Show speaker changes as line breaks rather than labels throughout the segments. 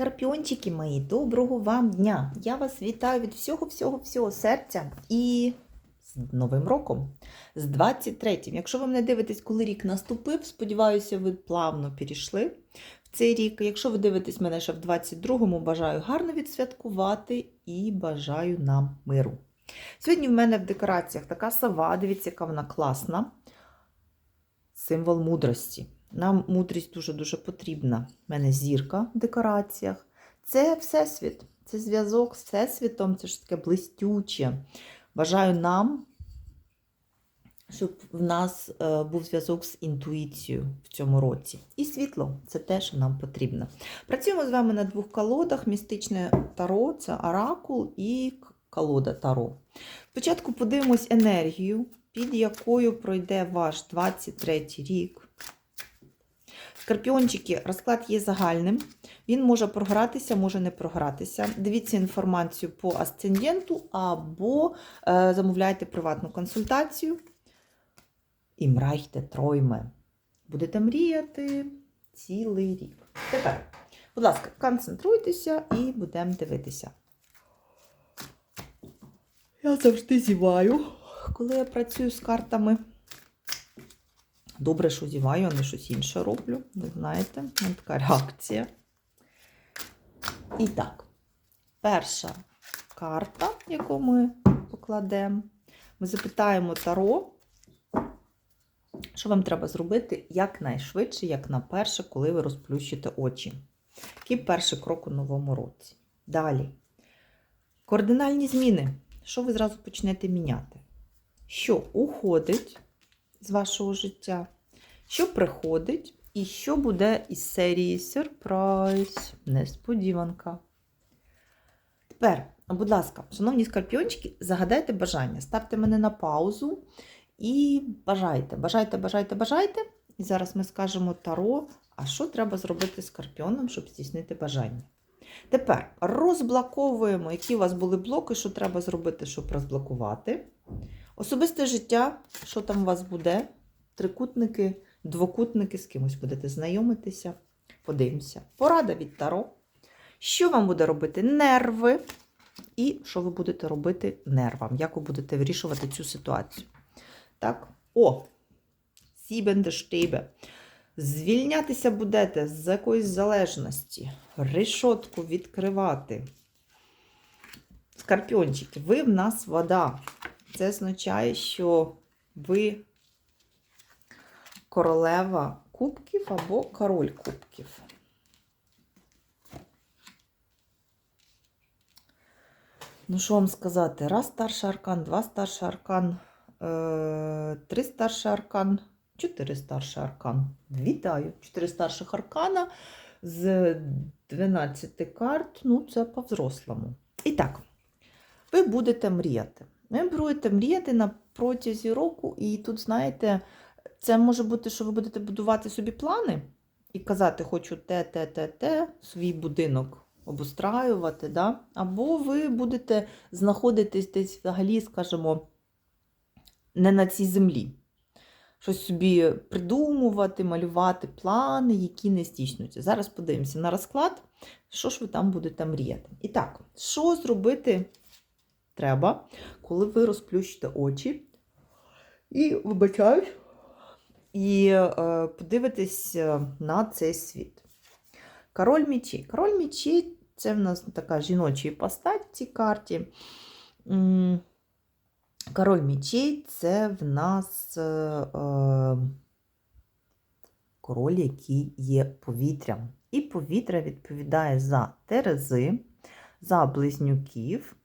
Скорпіончики мої, доброго вам дня! Я вас вітаю від всього-всього-всього серця і з Новим роком, з 23-м. Якщо ви мене дивитесь, коли рік наступив, сподіваюся, ви плавно перейшли в цей рік. Якщо ви дивитесь мене ще в 22-му, бажаю гарно відсвяткувати і бажаю нам миру. Сьогодні в мене в декораціях така сова, дивіться, яка вона класна. Символ мудрості. Нам мудрість дуже-дуже потрібна. У мене зірка в декораціях. Це Всесвіт, це зв'язок з Всесвітом, це ж таке блистюче. Бажаю нам, щоб в нас е, був зв'язок з інтуїцією в цьому році. І світло це те, що нам потрібно. Працюємо з вами на двох колодах: містичне таро це оракул і колода таро. Спочатку подивимось енергію, під якою пройде ваш 23 рік. Скорпіончики, розклад є загальним. Він може програтися, може не програтися. Дивіться інформацію по асценденту або е, замовляйте приватну консультацію. І мрайте тройме. Будете мріяти цілий рік. Тепер, будь ласка, концентруйтеся і будемо дивитися. Я завжди зіваю, коли я працюю з картами. Добре, що зіваю, а не щось інше роблю. Ви знаєте, така реакція. І так, перша карта, яку ми покладемо, ми запитаємо Таро, що вам треба зробити якнайшвидше, як на перше, коли ви розплющите очі. Який перший крок у новому році. Далі. Кардинальні зміни. Що ви зразу почнете міняти? Що уходить з вашого життя, що приходить, і що буде із серії сюрприз, несподіванка. Тепер, будь ласка, шановні скорпіончики, загадайте бажання. Ставте мене на паузу і бажайте, бажайте, бажайте, бажайте. І зараз ми скажемо Таро, а що треба зробити скорпіоном, щоб здійснити бажання. Тепер розблоковуємо, які у вас були блоки, що треба зробити, щоб розблокувати. Особисте життя, що там у вас буде? Трикутники, двокутники, з кимось будете знайомитися. Подивимося. Порада від Таро. Що вам буде робити нерви? І що ви будете робити нервам? Як ви будете вирішувати цю ситуацію? Так, о, сібенде штейбе. Звільнятися будете з якоїсь залежності, решотку відкривати. Скорпіончики, ви в нас вода. Це означає, що ви королева кубків або король кубків. Ну, що вам сказати? Раз старший аркан, два старший аркан, е, три старший аркан, чотири старший аркан. Вітаю! Чотири старших аркана з 12 карт. Ну, це по-взрослому. І так, ви будете мріяти. Ви будете мріяти на протязі року, і тут, знаєте, це може бути, що ви будете будувати собі плани і казати, хочу те, те, те, те, свій будинок обустраювати, да? або ви будете знаходитись десь взагалі, скажімо, не на цій землі. Щось собі придумувати, малювати плани, які не здійснюються. Зараз подивимося на розклад, що ж ви там будете мріяти. І так, що зробити треба, коли ви розплющите очі і вибачаюсь, і е, подивитесь е, на цей світ. Король мічей. Король мічей це в нас така жіноча іпостать в цій карті. Король мічей це в нас е, е, король, який є повітрям. І повітря відповідає за терези, за близнюків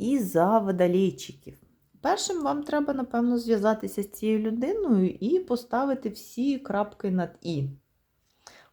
і за водолейчиків. Першим вам треба, напевно, зв'язатися з цією людиною і поставити всі крапки над І.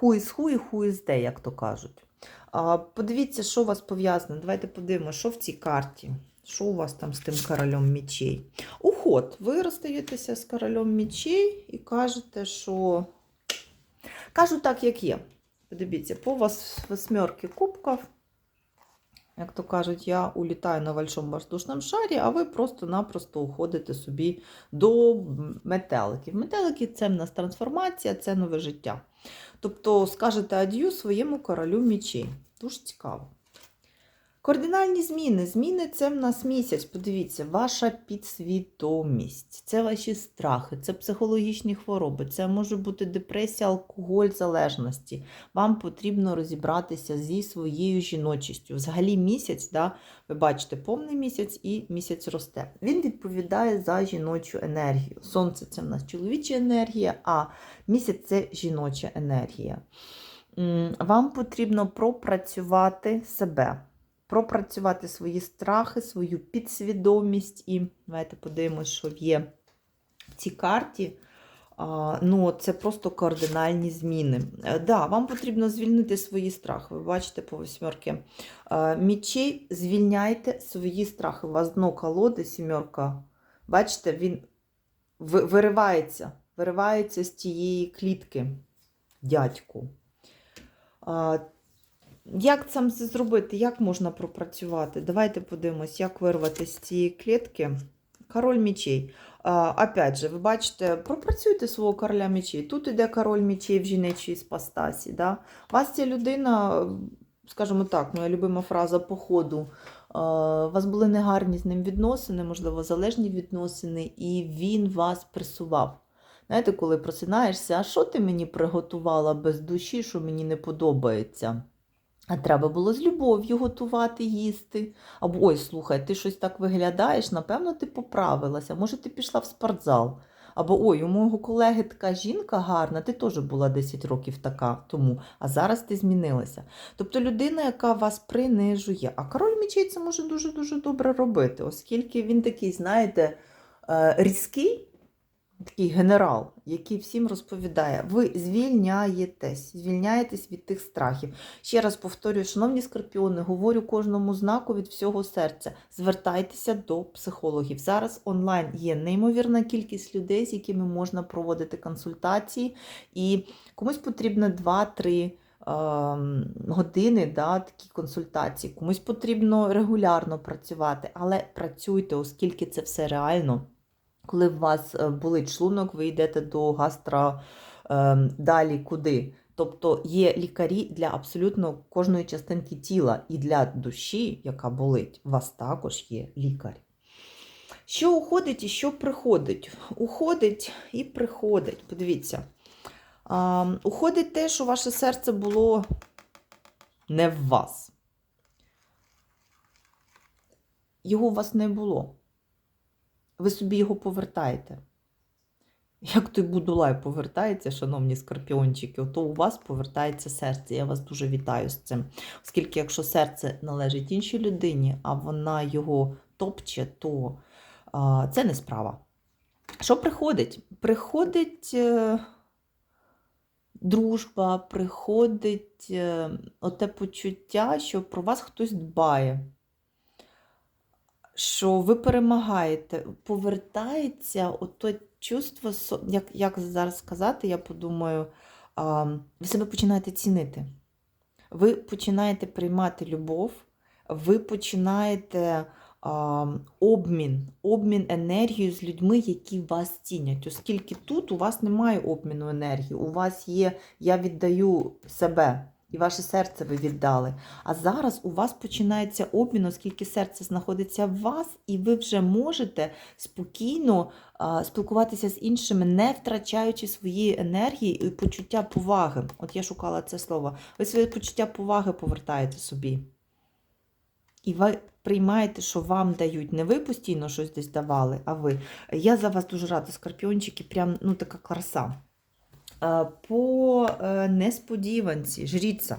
Who is who і who is де, як то кажуть. А, Подивіться, що у вас пов'язано. Давайте подивимося, що в цій карті. Що у вас там з тим королем мічей? Уход. Ви розстаєтеся з королем мічей і кажете, що. Кажу так, як є. Подивіться, по вас восьмерки кубків. Як то кажуть, я улітаю на большому воздушному шарі, а ви просто-напросто уходите собі до метеликів. Метелики це в нас трансформація, це нове життя. Тобто скажете ад'ю своєму королю мічей. Дуже цікаво. Кардинальні зміни. Зміни це в нас місяць. Подивіться, ваша підсвідомість, це ваші страхи, це психологічні хвороби, це може бути депресія, алкоголь, залежності. Вам потрібно розібратися зі своєю жіночістю. Взагалі місяць, да, ви бачите, повний місяць і місяць росте. Він відповідає за жіночу енергію. Сонце це в нас чоловіча енергія, а місяць це жіноча енергія. Вам потрібно пропрацювати себе пропрацювати свої страхи, свою підсвідомість. І давайте подивимось, що є в цій карті. Ну, Це просто кардинальні зміни. Е, Да, вам потрібно звільнити свої страхи. Ви бачите по восьмерки мічей, звільняйте свої страхи. У вас дно колоди, сімерка. Бачите, він виривається, виривається з тієї клітки, дядьку. Як це зробити? Як можна пропрацювати? Давайте подивимось, як вирвати з цієї клітки. Король мечей. А, опять же, ви бачите, пропрацюйте свого короля мечей. Тут іде король мечей в жіночій спастасі. Да? Вас ця людина, скажімо так, моя любима фраза по ходу. У вас були негарні з ним відносини, можливо, залежні відносини, і він вас пресував. Знаєте, коли просинаєшся, а що ти мені приготувала без душі, що мені не подобається? А треба було з любов'ю готувати, їсти. Або ой, слухай, ти щось так виглядаєш, напевно, ти поправилася. Може, ти пішла в спортзал. Або ой, у мого колеги така жінка гарна, ти теж була 10 років така тому, а зараз ти змінилася. Тобто людина, яка вас принижує. А король мечей це може дуже-дуже добре робити, оскільки він такий, знаєте, е, різкий, такий генерал, який всім розповідає, ви звільняєтесь, звільняєтесь від тих страхів. Ще раз повторюю, шановні скорпіони, говорю кожному знаку від всього серця. Звертайтеся до психологів. Зараз онлайн є неймовірна кількість людей, з якими можна проводити консультації, і комусь потрібно 2-3 ем, години да, такі консультації, комусь потрібно регулярно працювати, але працюйте, оскільки це все реально. Коли у вас е, болить шлунок, ви йдете до гастро ем, далі куди. Тобто є лікарі для абсолютно кожної частинки тіла, і для душі, яка болить, у вас також є лікар. Що уходить і що приходить? Уходить і приходить. Подивіться. Уходить те, що ваше серце було не в вас. Його у вас не було. Ви собі його повертаєте. Як той Будулай повертається, шановні скорпіончики, то у вас повертається серце. Я вас дуже вітаю з цим. Оскільки, якщо серце належить іншій людині, а вона його топче, то а, це не справа. Що приходить? Приходить е, дружба, приходить е, оте почуття, що про вас хтось дбає що ви перемагаєте, повертається ото чувство, як, як зараз сказати, я подумаю, а, ви себе починаєте цінити. Ви починаєте приймати любов, ви починаєте а, обмін, обмін енергією з людьми, які вас цінять. Оскільки тут у вас немає обміну енергії, у вас є я віддаю себе. І ваше серце ви віддали. А зараз у вас починається обмін, оскільки серце знаходиться в вас, і ви вже можете спокійно спілкуватися з іншими, не втрачаючи свої енергії і почуття поваги. От я шукала це слово. Ви своє почуття поваги повертаєте собі. І ви приймаєте, що вам дають. Не ви постійно щось десь давали, а ви. Я за вас дуже рада, скорпіончики, прям ну така краса. Е, По е, несподіванці, жріця.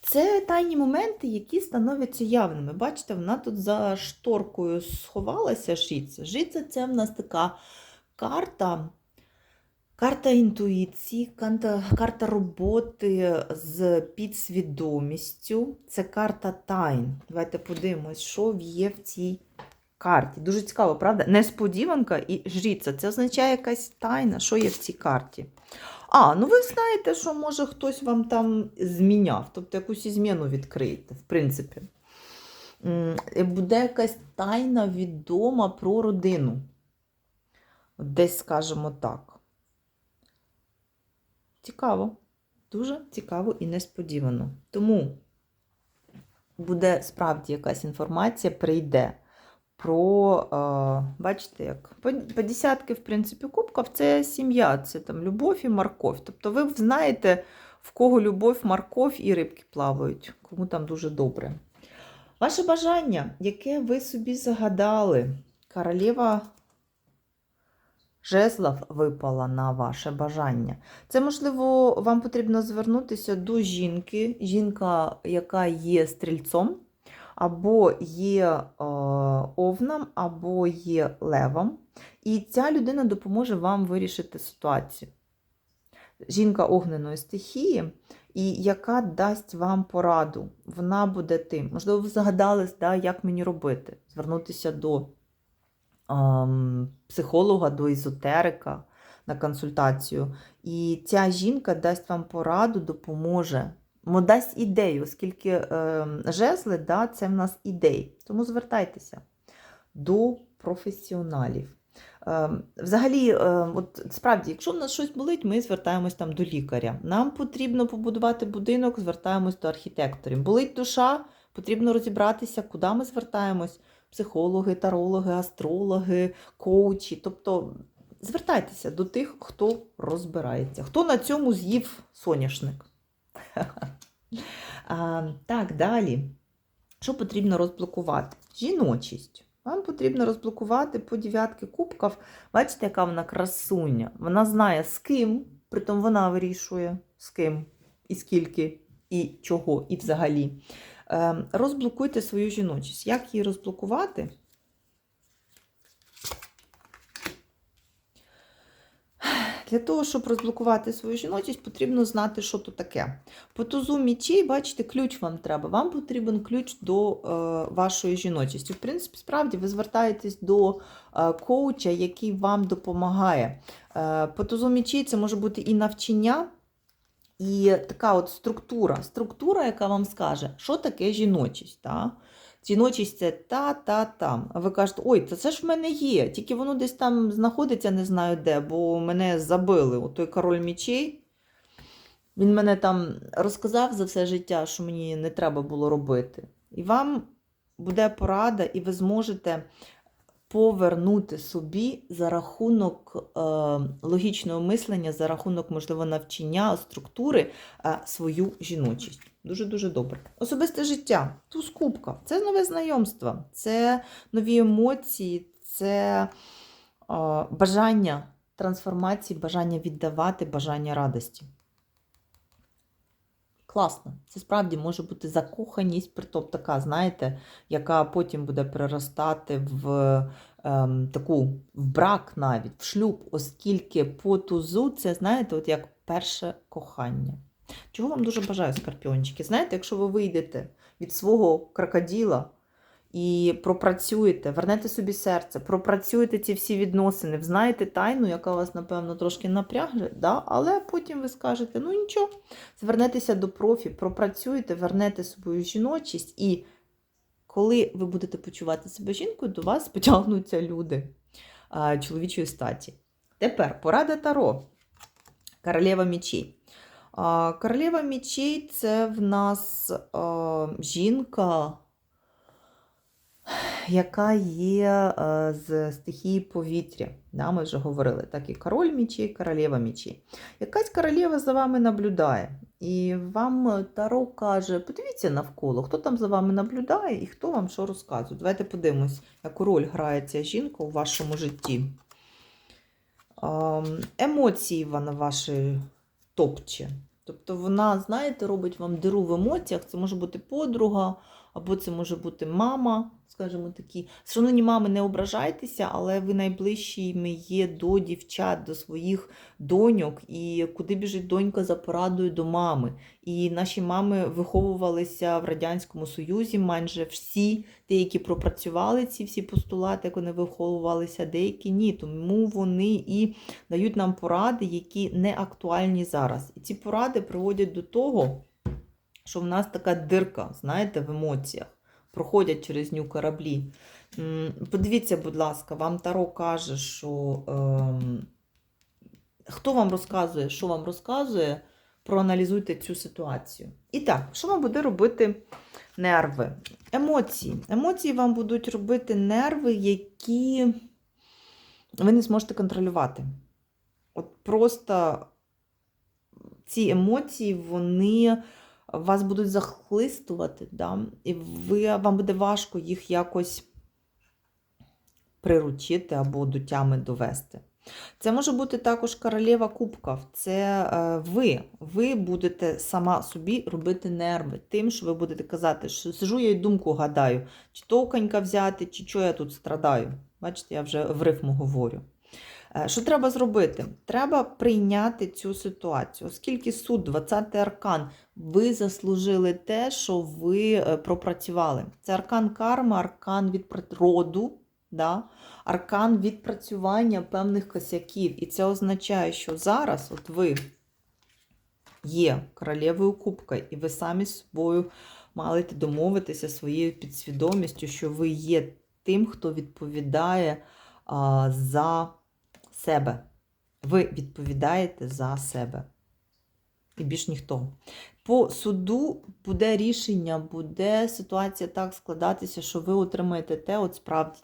Це тайні моменти, які становляться явними. Бачите, вона тут за шторкою сховалася жріця. Жріця це в нас така карта. Карта інтуїції, карта, карта роботи з підсвідомістю. Це карта тайн. Давайте подивимось, що є в цій карті. Дуже цікаво, правда? Несподіванка і жріця. Це означає якась тайна, що є в цій карті. А, ну ви знаєте, що може хтось вам там зміняв, тобто якусь зміну відкриєте, в принципі. Буде якась тайна відома про родину. Десь скажемо так. Цікаво. дуже цікаво і несподівано. Тому буде справді якась інформація, прийде про, е, бачите, як по, десятки, в принципі, кубків це сім'я, це там любов і морковь. Тобто ви знаєте, в кого любов, морковь і рибки плавають, кому там дуже добре. Ваше бажання, яке ви собі загадали, королева жезлов випала на ваше бажання. Це, можливо, вам потрібно звернутися до жінки, жінка, яка є стрільцом, або є е, овном, або є левом. І ця людина допоможе вам вирішити ситуацію. Жінка огненої стихії, і яка дасть вам пораду. Вона буде тим. Можливо, ви загадались, да, як мені робити, звернутися до ем, психолога, до езотерика на консультацію. І ця жінка дасть вам пораду, допоможе. Мо дасть ідею, оскільки е, жезли, да, це в нас ідеї. Тому звертайтеся до професіоналів. Е, Взагалі, е, от справді, якщо в нас щось болить, ми звертаємось там до лікаря. Нам потрібно побудувати будинок, звертаємось до архітекторів. Болить душа, потрібно розібратися, куди ми звертаємось. Психологи, тарологи, астрологи, коучі. Тобто звертайтеся до тих, хто розбирається, хто на цьому з'їв соняшник. А, Так, далі. Що потрібно розблокувати? Жіночість. Вам потрібно розблокувати по дев'ятки кубків. Бачите, яка вона красуня. Вона знає, з ким, притом вона вирішує, з ким, і скільки, і чого, і взагалі. Е, Розблокуйте свою жіночість. Як її розблокувати? Для того, щоб розблокувати свою жіночість, потрібно знати, що то таке. По тузу мічей, бачите, ключ вам треба. Вам потрібен ключ до е, вашої жіночості. В принципі, справді, ви звертаєтесь до е, коуча, який вам допомагає. Е, по тузу мічей це може бути і навчання, і така от структура, структура, яка вам скаже, що таке жіночість. Та? Жіночість це та, та, там. А ви кажете, ой, та це ж в мене є, тільки воно десь там знаходиться, не знаю де, бо мене забили. О той король мічей. Він мене там розказав за все життя, що мені не треба було робити. І вам буде порада, і ви зможете повернути собі за рахунок е, логічного мислення, за рахунок, можливо, навчання, структури е, свою жіночість. Дуже-дуже добре. Особисте життя, туз кубка. Це нове знайомство, це нові емоції, це е, бажання трансформації, бажання віддавати, бажання радості. Класно. Це справді може бути закоханість, притом така, знаєте, яка потім буде переростати в ем, таку в брак навіть, в шлюб, оскільки по тузу це, знаєте, от як перше кохання. Чого вам дуже бажаю, скорпіончики? Знаєте, якщо ви вийдете від свого крокоділа і пропрацюєте, вернете собі серце, пропрацюєте ці всі відносини, знаєте тайну, яка вас, напевно, трошки напрягне, да? але потім ви скажете, ну нічого, звернетеся до профі, пропрацюєте, вернете свою жіночість, і коли ви будете почувати себе жінкою, до вас потягнуться люди чоловічої статі. Тепер порада Таро. Королева мечей. Королева мечей це в нас жінка, яка є з стихії повітря. Да, ми вже говорили, так і король мечей, королева мечей. Якась королева за вами наблюдає. І вам Таро каже: подивіться навколо, хто там за вами наблюдає і хто вам що розказує. Давайте подивимось, яку роль грає ця жінка у вашому житті. Емоції вона ваші топче. Тобто вона, знаєте, робить вам диру в емоціях. Це може бути подруга, або це може бути мама, скажімо такі. Шановні мами, не ображайтеся, але ви найближчими є до дівчат, до своїх доньок, і куди біжить донька за порадою до мами. І наші мами виховувалися в Радянському Союзі, майже всі, деякі пропрацювали ці всі постулати, як вони виховувалися, деякі ні. Тому вони і дають нам поради, які не актуальні зараз. І ці поради приводять до того, що в нас така дирка, знаєте, в емоціях, проходять через ню кораблі. Подивіться, будь ласка, вам Таро каже, що ем, хто вам розказує, що вам розказує, проаналізуйте цю ситуацію. І так, що вам буде робити нерви? Емоції. Емоції вам будуть робити нерви, які ви не зможете контролювати. От просто ці емоції, вони вас будуть захлистувати, да? і ви, вам буде важко їх якось приручити або до тями довести. Це може бути також королева кубків. Це е, ви. Ви будете сама собі робити нерви тим, що ви будете казати, що сижу я й думку гадаю, чи токонька взяти, чи що я тут страдаю. Бачите, я вже в рифму говорю. Е, Що треба зробити? Треба прийняти цю ситуацію, оскільки суд, 20-й аркан, ви заслужили те, що ви е, пропрацювали. Це аркан карми, аркан від роду, да? аркан відпрацювання певних косяків. І це означає, що зараз от ви є королевою кубка, і ви самі з собою маєте домовитися своєю підсвідомістю, що ви є тим, хто відповідає а, за себе. Ви відповідаєте за себе. І більш ніхто. По суду буде рішення, буде ситуація так складатися, що ви отримаєте те, от справді,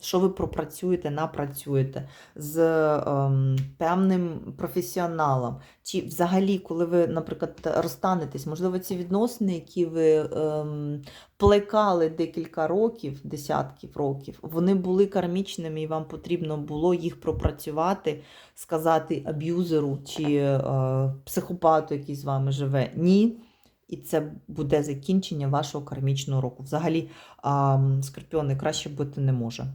що ви пропрацюєте, напрацюєте з ем, певним професіоналом. Чи взагалі, коли ви, наприклад, розстанетесь, можливо, ці відносини, які ви ем, плекали декілька років, десятків років, вони були кармічними, і вам потрібно було їх пропрацювати, сказати аб'юзеру чи е, психопату, який з вами живе. Ні. І це буде закінчення вашого кармічного року. Взагалі, ем, скорпіони краще бути не може.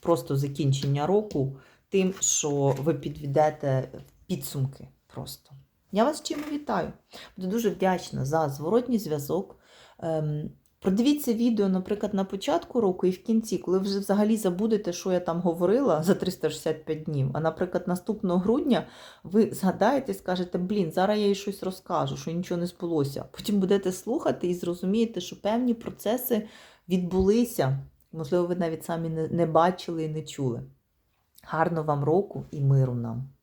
Просто закінчення року тим, що ви підведете підсумки. Просто. Я вас чим вітаю. Буду дуже вдячна за зворотній зв'язок. Ем, Продивіться відео, наприклад, на початку року і в кінці, коли вже взагалі забудете, що я там говорила за 365 днів. А, наприклад, наступного грудня ви згадаєте і скажете, блін, зараз я їй щось розкажу, що нічого не збулося. Потім будете слухати і зрозумієте, що певні процеси відбулися. Можливо, ви навіть самі не, бачили і не чули. Гарного вам року і миру нам!